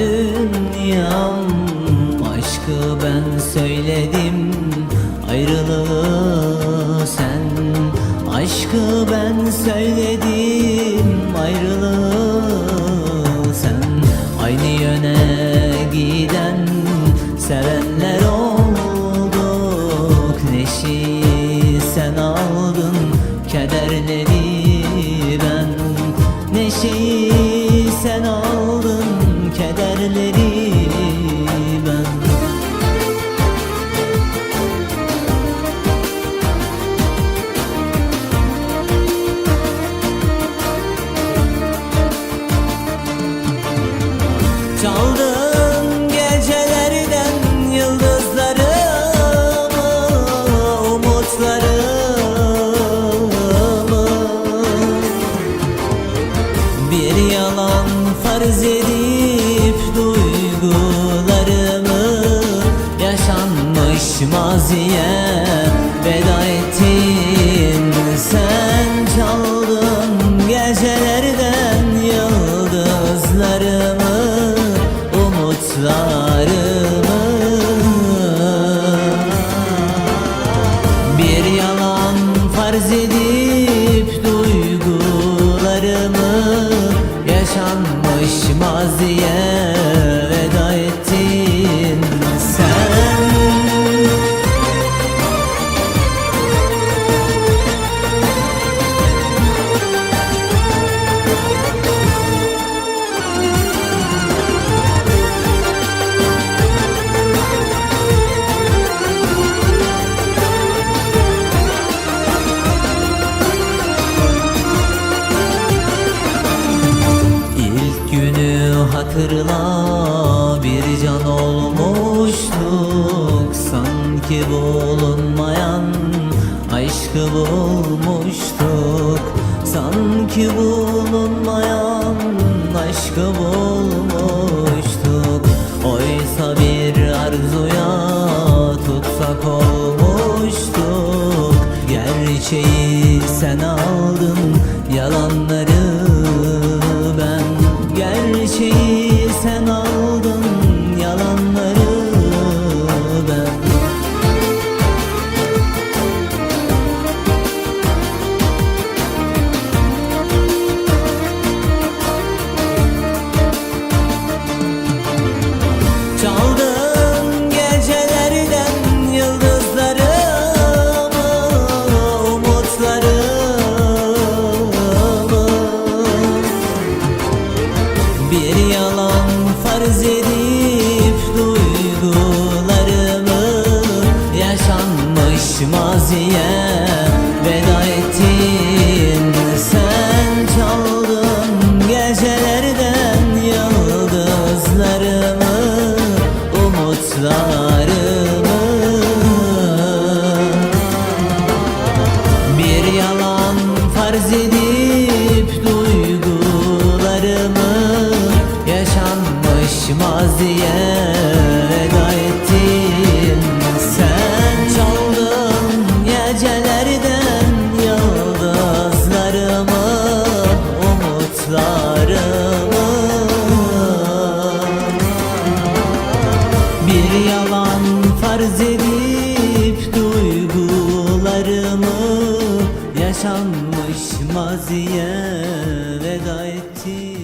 dünyam Aşkı ben söyledim. Ayrılığı sen Aşkı ben söyledim. Ayrılığı sen Aynı yöne giden sevenler Bir yalan farz edip duygularımı Yaşanmış maziye hatırla bir can olmuştuk. Sanki bulunmayan aşkı bulmuştuk. Sanki bulunmayan aşkı bulmuştuk. Oysa bir arzuya tutsak olmuştuk. Gerçeği sen aldın yalanları Bir yalan farz duygularımı Yaşanmış maziye veda Sen çaldın gecelerden yıldızlarımı Umutlarımı yaşanmış maziye veda ettim